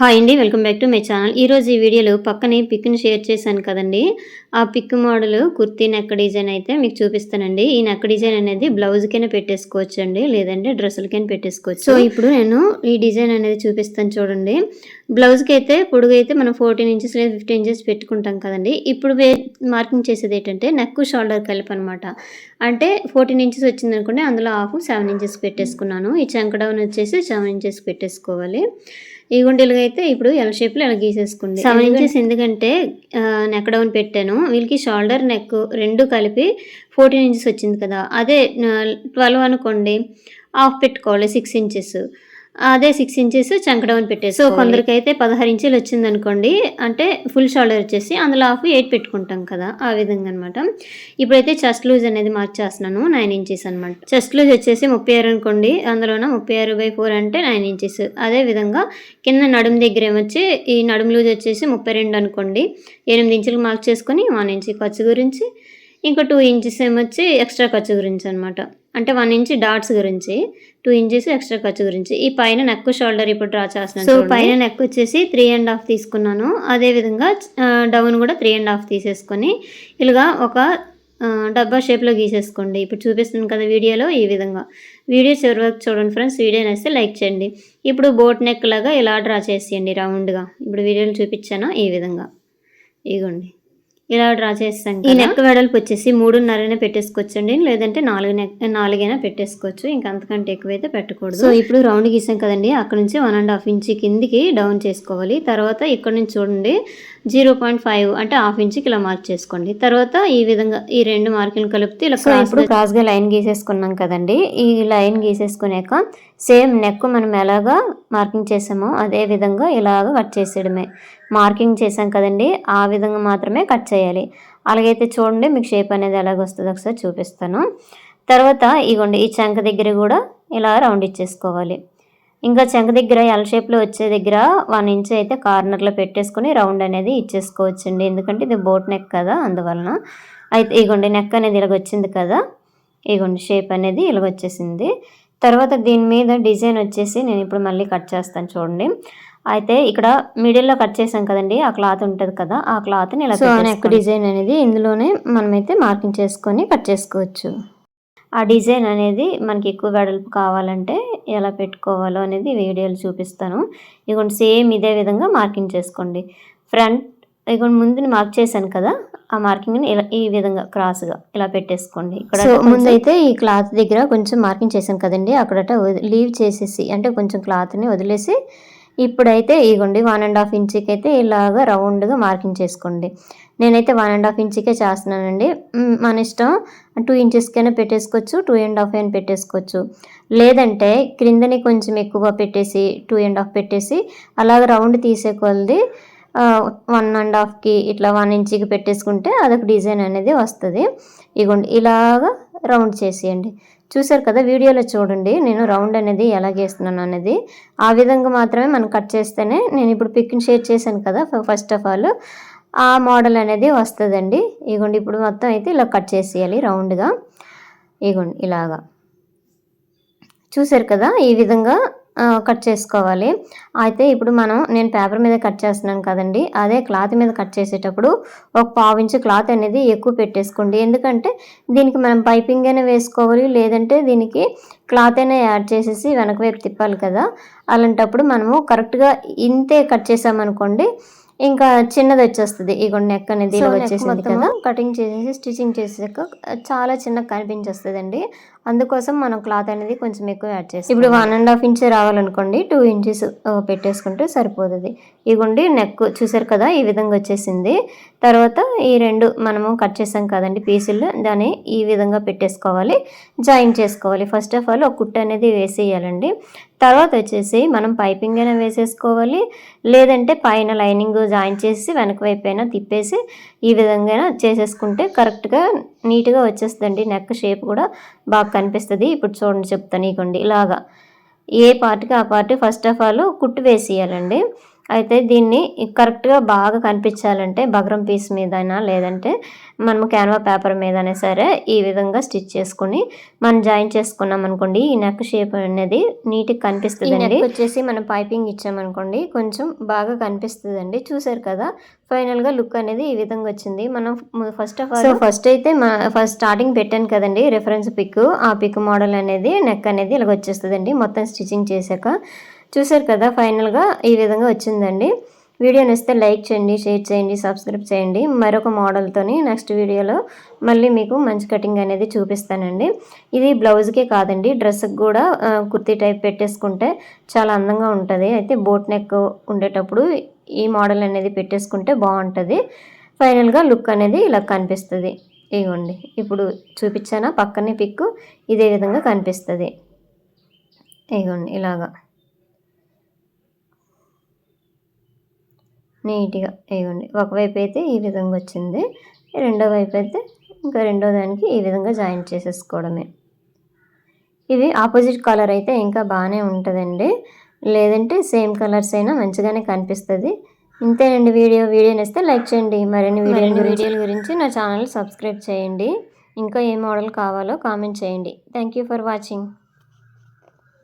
Hi అండి welcome back to my channel ఈరోజు ఈ వీడియోలో పక్కనే పిక్ని షేర్ చేశాను కదండి. ఆ pic model kurti neck design అయితే మీకు చూపిస్తానండి. ఈ నెక్ డిజైన్ అనేది బ్లౌజ్కైనా పెట్టేసుకోవచ్చు అండి లేదంటే డ్రెస్సులకైనా పెట్టేసుకోవచ్చు. సో ఇప్పుడు నేను ఈ డిజైన్ అనేది చూపిస్తాను చూడండి. బ్లౌజ్కి అయితే పొడుగు అయితే మనం ఫోర్టీన్ ఇంచెస్ లేదా ఫిఫ్టీన్ ఇంచెస్ పెట్టుకుంటాం కదండి. ఇప్పుడు మార్కింగ్ చేసేది ఏంటంటే నెక్ షోల్డర్ కలిపి అనమాట అంటే ఫోర్టీన్ ఇంచెస్ వచ్చింది అనుకుంటే అందులో హాఫ్ సెవెన్ ఇంచెస్ పెట్టేసుకున్నాను. ఈ చంకడౌన్ వచ్చేసి సెవెన్ ఇంచెస్ పెట్టేసుకోవాలి. ఈ గుండెలుగా అయితే ఇప్పుడు ఎల్ షేప్లో ఇలా గీసేసుకోండి సెవెన్ ఇంచెస్ ఎందుకంటే నెక్ డౌన్ పెట్టాను. వీళ్ళకి షోల్డర్ నెక్ రెండు కలిపి ఫోర్టీన్ ఇంచెస్ వచ్చింది కదా. అదే ట్వెల్వ్ అనుకోండి హాఫ్ పెట్టుకోవాలి సిక్స్ ఇంచెస్ అదే సిక్స్ ఇంచెస్ చంక డౌన్ పెట్టేసి సో కొందరికి అయితే పదహారు ఇంచులు వచ్చింది అనుకోండి అంటే ఫుల్ షోల్డర్ వచ్చేసి అందులో హాఫ్ ఎయిట్ పెట్టుకుంటాం కదా ఆ విధంగా అనమాట ఇప్పుడైతే చెస్ట్ లూజ్ అనేది మార్చేస్తున్నాను నైన్ ఇంచెస్ అనమాట చెస్ట్ లూజ్ వచ్చేసి ముప్పై ఆరు అనుకోండి అందులోన ముప్పై ఆరు బై ఫోర్ అంటే నైన్ ఇంచెస్ అదే విధంగా కింద నడుము దగ్గర ఏమొచ్చి ఈ నడుము లూజ్ వచ్చేసి ముప్పై రెండు అనుకోండి ఎనిమిది ఇంచులు మార్క్ చేసుకొని వన్ ఇంచ్ ఖర్చు గురించి ఇంకా టూ ఇంచెస్ ఏమొచ్చి ఎక్స్ట్రా ఖర్చు గురించి అనమాట అంటే వన్ ఇంచ్ డాట్స్ గురించి టూ ఇంచెస్ ఎక్స్ట్రా ఖర్చు గురించి. ఈ పైన నెక్ షోల్డర్ ఇప్పుడు డ్రా చేస్తున్నాను సో పైన నెక్ వచ్చేసి త్రీ అండ్ హాఫ్ తీసుకున్నాను. అదే విధంగా డౌన్ కూడా త్రీ అండ్ హాఫ్ తీసేసుకొని ఇలాగా ఒక డబ్బా షేప్లో గీసేసుకోండి. ఇప్పుడు చూపిస్తున్నాను కదా వీడియోలో ఈ విధంగా. వీడియో చివరి వరకు చూడండి ఫ్రెండ్స్ వీడియో నేస్తే లైక్ చేయండి. ఇప్పుడు బోట్ నెక్ లాగా ఇలా డ్రా చేసేయండి రౌండ్గా ఇప్పుడు వీడియోలు చూపించాను ఈ విధంగా. ఇగోండి. ఇలా డ్రా చేస్తాం ఈ నెక్ వెడల్పు వచ్చేసి మూడున్నరనే పెట్టేసుకోవచ్చండి లేదంటే నాలుగు నెక్ నాలుగైనా పెట్టేసుకోవచ్చు ఇంకా అంతకంటే ఎక్కువైతే పెట్టకూడదు. సో ఇప్పుడు రౌండ్ గీసాం కదండి అక్కడ నుంచి వన్ అండ్ హాఫ్ ఇంచ్ కిందికి డౌన్ చేసుకోవాలి తర్వాత ఇక్కడ నుంచి చూడండి జీరో పాయింట్ ఫైవ్ అంటే హాఫ్ ఇంచ్కి ఇలా మార్క్ చేసుకోండి. తర్వాత ఈ విధంగా ఈ రెండు మార్కులు కలిపితే ఇలా ఇప్పుడు క్రాస్గా లైన్ గీసేసుకున్నాం కదండి ఈ లైన్ గీసేసుకున్నాక సేమ్ నెక్ మనం ఎలాగా మార్కింగ్ చేసామో అదే విధంగా ఇలాగ కట్ చేసేయడమే. మార్కింగ్ చేసాం కదండి ఆ విధంగా మాత్రమే కట్ చేయాలి. అలాగైతే చూడండి మీకు షేప్ అనేది ఎలాగొస్తుందో ఒకసారి చూపిస్తాను. తర్వాత ఇగోండి ఈ చంక దగ్గర కూడా ఇలా రౌండ్ ఇచ్చేసుకోవాలి. ఇంకా చెంక దగ్గర ఎల్ షేప్లో వచ్చే దగ్గర వన్ ఇంచ్ అయితే కార్నర్లో పెట్టేసుకొని రౌండ్ అనేది ఇచ్చేసుకోవచ్చండి. ఎందుకంటే ఇది బోట్ నెక్ కదా అందువలన. అయితే ఇగోండి నెక్ అనేది ఇలాగ వచ్చింది కదా ఇగోండి షేప్ అనేది ఇలాగ వచ్చేసింది. తర్వాత దీని మీద డిజైన్ వచ్చేసి నేను ఇప్పుడు మళ్ళీ కట్ చేస్తాను చూడండి. అయితే ఇక్కడ మిడిల్లో కట్ చేసాం కదండి ఆ క్లాత్ ఉంటుంది కదా ఆ క్లాత్ని ఇలా నెక్ డిజైన్ అనేది ఇందులోనే మనమైతే మార్కింగ్ చేసుకొని కట్ చేసుకోవచ్చు. ఆ డిజైన్ అనేది మనకి ఎక్కువ వెడల్పు కావాలంటే ఎలా పెట్టుకోవాలో అనేది వీడియోలు చూపిస్తాను. ఇదిగోండి సేమ్ ఇదే విధంగా మార్కింగ్ చేసుకోండి. ఫ్రంట్ ఇదిగోండి ముందు మార్క్ చేశాను కదా ఆ మార్కింగ్ని ఇలా ఈ విధంగా క్రాస్గా ఇలా పెట్టేసుకోండి. ఇక్కడ ముందైతే ఈ క్లాత్ దగ్గర కొంచెం మార్కింగ్ చేశాను కదండి అక్కడట లీవ్ చేసేసి అంటే కొంచెం క్లాత్ని వదిలేసి ఇప్పుడైతే ఇగోండి వన్ అండ్ హాఫ్ ఇంచ్కి అయితే ఇలాగా రౌండ్గా మార్కింగ్ చేసుకోండి. నేనైతే వన్ అండ్ హాఫ్ ఇంచ్కే చేస్తున్నానండి. మన ఇష్టం టూ ఇంచెస్కైనా పెట్టేసుకోవచ్చు టూ అండ్ హాఫ్ అయినా పెట్టేసుకోవచ్చు. లేదంటే క్రిందని కొంచెం ఎక్కువ పెట్టేసి టూ అండ్ హాఫ్ పెట్టేసి అలాగ రౌండ్ తీసే కొలది వన్ అండ్ హాఫ్కి ఇట్లా వన్ ఇంచ్కి పెట్టేసుకుంటే అదొక డిజైన్ అనేది వస్తుంది. ఇగోండి ఇలాగా రౌండ్ చేసేయండి. చూసారు కదా వీడియోలో చూడండి నేను రౌండ్ అనేది ఎలా గీస్తున్నాను అనేది. ఆ విధంగా మాత్రమే మనం కట్ చేస్తేనే నేను ఇప్పుడు పిక్ని షేర్ చేశాను కదా ఫస్ట్ ఆఫ్ ఆల్ ఆ మోడల్ అనేది వస్తుందండి. ఇగోండి ఇప్పుడు మొత్తం అయితే ఇలా కట్ చేసేయాలి రౌండ్గా. ఇగోండి ఇలాగా. చూసారు కదా ఈ విధంగా కట్ చేసుకోవాలి. అయితే ఇప్పుడు మనం నేను పేపర్ మీద కట్ చేస్తున్నాను కదండి. అదే క్లాత్ మీద కట్ చేసేటప్పుడు ఒక పావు ఇంచు క్లాత్ అనేది ఎక్కువ పెట్టేసుకోండి. ఎందుకంటే దీనికి మనం పైపింగ్ అయినా వేసుకోవాలి లేదంటే దీనికి క్లాత్ అయినా యాడ్ చేసేసి వెనక వైపు తిప్పాలి కదా. అలాంటప్పుడు మనము కరెక్ట్గా ఇంతే కట్ చేసామనుకోండి ఇంకా చిన్నది వచ్చేస్తుంది. ఈ నెక్ అనేది వచ్చేసింది కదా. కటింగ్ చేసేసి స్టిచ్చింగ్ చేసాక చాలా చిన్నగా కనిపించేస్తుంది అందుకోసం మనం క్లాత్ అనేది కొంచెం ఎక్కువ యాడ్ చేస్తాం ఇప్పుడు వన్ అండ్ హాఫ్ ఇంచ్ రావాలనుకోండి టూ ఇంచెస్ పెట్టేసుకుంటే సరిపోతుంది. ఇగోండి నెక్ చూసారు కదా ఈ విధంగా వచ్చేసింది. తర్వాత ఈ రెండు మనము కట్ చేసాం కదండి పీసులు దాన్ని ఈ విధంగా పెట్టేసుకోవాలి. జాయిన్ చేసుకోవాలి. ఫస్ట్ ఆఫ్ ఆల్ ఒక కుట్ట అనేది వేసేయాలండి. తర్వాత వచ్చేసి మనం పైపింగ్ అయినా వేసేసుకోవాలి. లేదంటే పైన లైనింగ్ జాయిన్ చేసి వెనక వైపు అయినా తిప్పేసి ఈ విధంగా చేసేసుకుంటే కరెక్ట్గా నీట్గా వచ్చేస్తుందండి. నెక్ షేప్ కూడా బాగా కనిపిస్తుంది. ఇప్పుడు చూడండి చెప్తాను ఇగోండి ఇలాగా ఏ పార్ట్కి ఆ పార్ట్ ఫస్ట్ ఆఫ్ ఆల్ కుట్టు వేసేయాలండి. అయితే దీన్ని కరెక్ట్గా బాగా కనిపించాలంటే బగ్రం పీస్ మీదైనా లేదంటే మనము క్యాన్వా పేపర్ మీదైనా సరే ఈ విధంగా స్టిచ్ చేసుకుని మనం జాయిన్ చేసుకున్నాం అనుకోండి ఈ నెక్ షేప్ అనేది నీట్గా కనిపిస్తుంది అండి వచ్చేసి మనం పైపింగ్ ఇచ్చామనుకోండి కొంచెం బాగా కనిపిస్తుంది అండి చూసారు కదా ఫైనల్గా లుక్ అనేది ఈ విధంగా వచ్చింది. మనం first of all so first అయితే మా ఫస్ట్ స్టార్టింగ్ పెట్టాను కదండి రెఫరెన్స్ పిక్. ఆ పిక్ మోడల్ అనేది నెక్ అనేది ఇలాగ వచ్చేస్తుందండి. మొత్తం స్టిచ్చింగ్ చేశాక చూసారు కదా ఫైనల్గా ఈ విధంగా వచ్చిందండి. వీడియో నచ్చితే లైక్ చేయండి షేర్ చేయండి సబ్స్క్రైబ్ చేయండి. మరొక మోడల్తోని నెక్స్ట్ వీడియోలో మళ్ళీ మీకు మంచి కటింగ్ అనేది చూపిస్తానండి. ఇది బ్లౌజ్కే కాదండి డ్రెస్కి కూడా కుర్తీ టైప్ పెట్టేసుకుంటే చాలా అందంగా ఉంటుంది. అయితే బోట్ నెక్ ఉండేటప్పుడు ఈ మోడల్ అనేది పెట్టేసుకుంటే బాగుంటుంది. ఫైనల్గా లుక్ అనేది ఇలా కనిపిస్తుంది. ఇగోండి ఇప్పుడు చూపించానా? పక్కనే పిక్ ఇదే విధంగా కనిపిస్తుంది. ఇగోండి ఇలాగా. నీట్గా ఇవ్వండి. ఒకవైపు అయితే ఈ విధంగా వచ్చింది. రెండో వైపు అయితే ఇంకా రెండో దానికి ఈ విధంగా జాయిన్ చేసేసుకోవడమే. ఇవి ఆపోజిట్ కలర్ అయితే ఇంకా బాగానే ఉంటుందండి. లేదంటే సేమ్ కలర్స్ అయినా మంచిగానే కనిపిస్తుంది. ఇంతేనండి వీడియో. వీడియో నచ్చితే లైక్ చేయండి. మరిన్ని వీడియో వీడియోల గురించి నా ఛానల్ సబ్స్క్రైబ్ చేయండి. ఇంకా ఏ మోడల్ కావాలో కామెంట్ చేయండి. Thank you for watching.